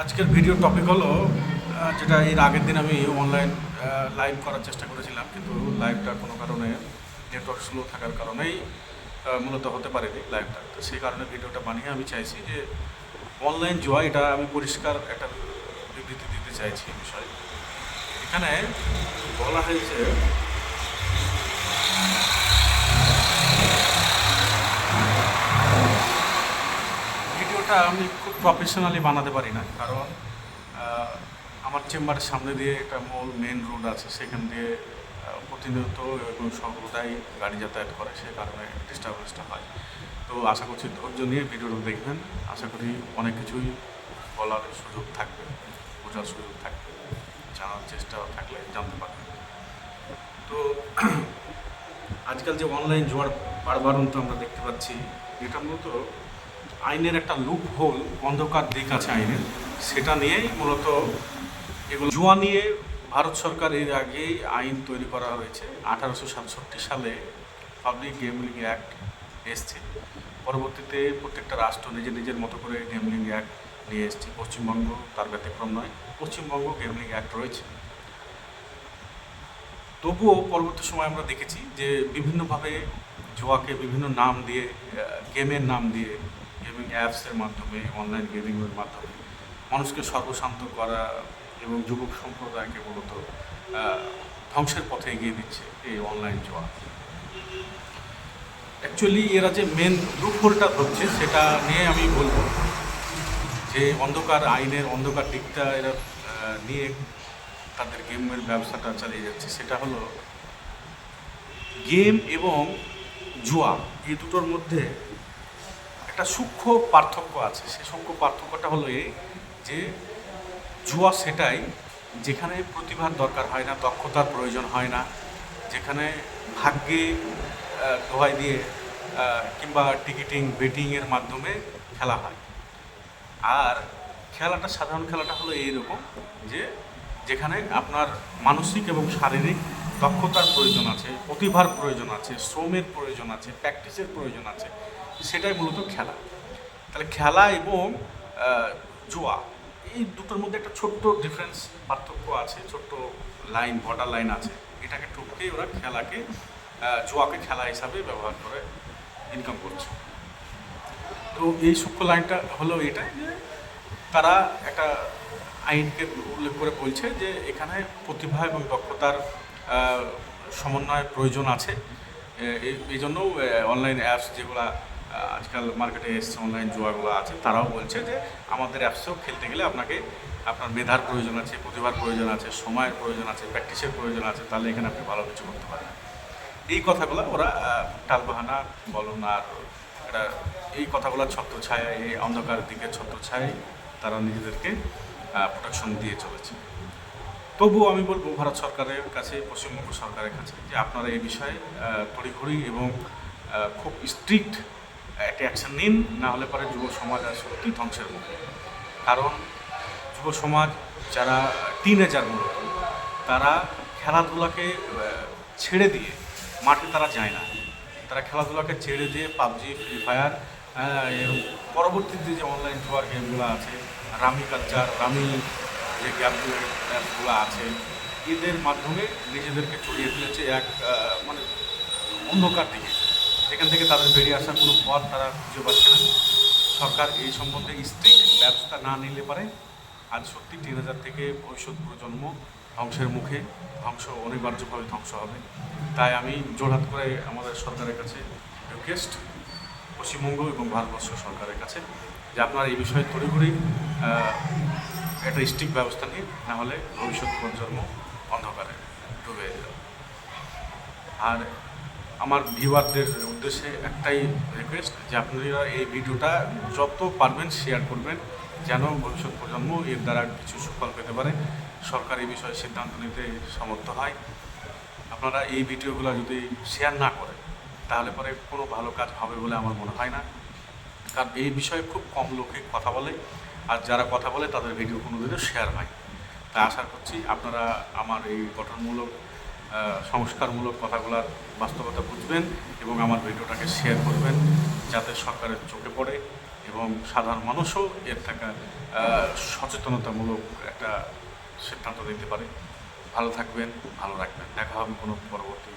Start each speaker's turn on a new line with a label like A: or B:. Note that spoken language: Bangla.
A: আজকের ভিডিও টপিক হলো যেটা এর আগের দিন আমি অনলাইন লাইভ করার চেষ্টা করেছিলাম, কিন্তু লাইভটা কোনো কারণে নেটওয়ার্ক স্লো থাকার কারণেই মূলত হতে পারেনি লাইভটা তো সেই কারণে ভিডিওটা বানিয়ে আমি চাইছি যে অনলাইন জুয়া এটা আমি পরিষ্কার একটা বিবৃতি দিতে চাইছি এই বিষয়ে। এখানে বলা হয়েছে ভিডিওটা আমি খুব প্রফেশনালি বানাতে পারি না। কারণ আমার চেম্বারের সামনে দিয়ে একটা মূল মেন রোড আছে। সেখান দিয়ে প্রতিনিয়ত এবং সর্বদাই গাড়ি যাতায়াত করে। সে কারণে ডিস্টারবেন্সটা হয়। তো আশা করছি ধৈর্য নিয়ে ভিডিওটা দেখবেন। আশা করি অনেক কিছুই বলার সুযোগ থাকবে, বোঝার সুযোগ থাকবে, জানার চেষ্টা থাকলে জানতে পারবেন। তো আজকাল যে অনলাইন জোয়ার বাড়বাড়ন্ত আমরা দেখতে পাচ্ছি, এটা মূলত আইনের একটা লুপ হোল অন্ধকার দিক আছে আইনের, সেটা নিয়েই মূলত এগুলো জুয়া নিয়ে ভারত সরকার এর আগেই আইন তৈরি করা হয়েছে। আঠারোশো সাতষট্টি সালে পাবলিক গেমলিং অ্যাক্ট এসছে। পরবর্তীতে প্রত্যেকটা রাষ্ট্র নিজের নিজের মতো করে গেমলিং অ্যাক্ট নিয়ে এসছে। পশ্চিমবঙ্গ তার ব্যতিক্রম নয়, পশ্চিমবঙ্গ গেমলিং অ্যাক্ট রয়েছে। তবুও পরবর্তী সময় আমরা দেখেছি যে বিভিন্নভাবে জোয়াকে বিভিন্ন নাম দিয়ে গেমের নাম দিয়ে অ্যাপসের মাধ্যমে, অনলাইন গেমিংয়ের মাধ্যমে মানুষকে সর্বশান্ত করা এবং যুবক সম্প্রদায়কে মূলত ধ্বংসের পথে এগিয়ে দিচ্ছে এই অনলাইন জোয়া অ্যাকচুয়ালি এরা যে মেন লুপহোলটা ধরছে, সেটা নিয়ে আমি বলব যে অন্ধকার আইনের অন্ধকার দিকটা এরা নিয়ে তাদের গেমের ব্যবসাটা চালিয়ে যাচ্ছে। সেটা হলো গেম এবং জুয়া এই দুটোর মধ্যে একটা সূক্ষ্ম পার্থক্য আছে। সে সূক্ষ্ম পার্থক্যটা হলো এই যে, জুয়া সেটাই যেখানে প্রতিভার দরকার হয় না, দক্ষতার প্রয়োজন হয় না, যেখানে ভাগ্যে দোহাই দিয়ে কিংবা টিকিটিং বেটিংয়ের মাধ্যমে খেলা হয়। আর খেলাটা, সাধারণ খেলাটা হলো এইরকম যে, যেখানে আপনার মানসিক এবং শারীরিক দক্ষতার প্রয়োজন আছে, প্রতিভার প্রয়োজন আছে, শ্রমের প্রয়োজন আছে প্র্যাকটিসের প্রয়োজন আছে। সেটাই মূলত খেলা। তাহলে খেলা এবং জুয়া এই দুটোর মধ্যে একটা ছোট্ট ডিফারেন্স পার্থক্য আছে ছোট্ট লাইন বর্ডার লাইন আছে। এটাকে টুককে ওরা খেলাকে জুয়াকে খেলা হিসাবে ব্যবহার করে ইনকাম করছে। তো এই সূক্ষ্ম লাইনটা হলো এটা যে তারা একটা আইনকে উল্লেখ করে বলছে যে এখানে প্রতিভা এবং দক্ষতার আহ, সমন্বয়ের প্রয়োজন আছে। এই- জন্য অনলাইন অ্যাপস যেগুলা আজকাল মার্কেটে এসছে অনলাইন জুয়াগুলো আছে, তারাও বলছে যে আমাদের অ্যাপসেও খেলতে গেলে আপনাকে আপনার মেধার প্রয়োজন আছে, প্রতিভার প্রয়োজন আছে, সময়ের প্রয়োজন আছে প্র্যাকটিসের প্রয়োজন আছে, তাহলে এখানে আপনি ভালো কিছু করতে পারেন এই কথাগুলো ওরা টালবাহানা বলুন আর এটা, এই কথাগুলো ছত্রছায়া এই অন্ধকার দিকে ছত্রছায়ায় তারা নিজেদেরকে প্রোটেকশন দিয়ে চলেছে। তবুও আমি বলব, ভারত সরকারের কাছে, পশ্চিমবঙ্গ সরকারের কাছে যে আপনারা এই বিষয়ে তড়িঘড়ি এবং খুব স্ট্রিক্ট একটা অ্যাকশন নিন, না হলে পরে যুব সমাজ আর সত্যি ধ্বংসের মুখে। কারণ যুব সমাজ যারা টিনেজার মূলত তারা খেলাধুলাকে ছেড়ে দিয়ে মাঠে তারা যায় না। তারা খেলাধুলাকে ছেড়ে দিয়ে পাবজি ফ্রি ফায়ার এর পরবর্তীতে যে অনলাইন জুয়ার গেমগুলো আছে রামি কালচার রামি যে গ্যাপগুলো আছে, এদের মাধ্যমে নিজেদেরকে ছড়িয়ে ফেলেছে এক মানে অন্ধকার দিকে। এখান থেকে তাদের বেরিয়ে আসার কোনো পথ তারা খুঁজে পাচ্ছে না। সরকার এই সম্বন্ধে স্ট্রিক্ট ব্যবস্থা না নিলে পারে। আজ সত্যি তিন হাজার থেকে ভবিষ্যৎ প্রজন্ম ধ্বংসের মুখে। ধ্বংস অনিবার্যভাবে ধ্বংস হবে। তাই আমি জোরহাত করে আমাদের সরকারের কাছে রিকোয়েস্ট পশ্চিমবঙ্গ এবং ভারতবর্ষ সরকারের কাছে যে আপনারা এই বিষয়ে তড়িঘড়ি একটা স্ট্রিক্ট ব্যবস্থা নিন, নাহলে ভবিষ্যৎ প্রজন্ম অন্ধকারে ডুবে যাবে। আর আমার ভিউয়ারদের উদ্দেশ্যে একটাই রিকোয়েস্ট যে আপনারা এই ভিডিওটা যত পারবেন শেয়ার করবেন, যেন ভবিষ্যৎ প্রজন্ম এর দ্বারা কিছু সুফল পেতে পারে। সরকার এই বিষয়ে সিদ্ধান্ত নিতে সমর্থ হয়। আপনারা এই ভিডিওগুলো যদি শেয়ার না করেন, তাহলে পরে কোনো ভালো কাজ হবে বলে আমার মনে হয় না। কারণ এই বিষয়ে খুব কম লোকে কথা বলে, আর যারা কথা বলে তাদের ভিডিও কোনোদিনও শেয়ার হয়। তাই আশা করছি আপনারা আমার এই গঠনমূলক সংস্কারমূলক কথাগুলোর বাস্তবতা বুঝবেন এবং আমার ভিডিওটাকে শেয়ার করবেন যাতে সরকারের চোখে পড়ে এবং সাধারণ মানুষও এর থাকা সচেতনতামূলক একটা সিদ্ধান্ত দিতে পারে। ভালো থাকবেন, ভালো রাখবেন। দেখা হবে কোনো পরবর্তী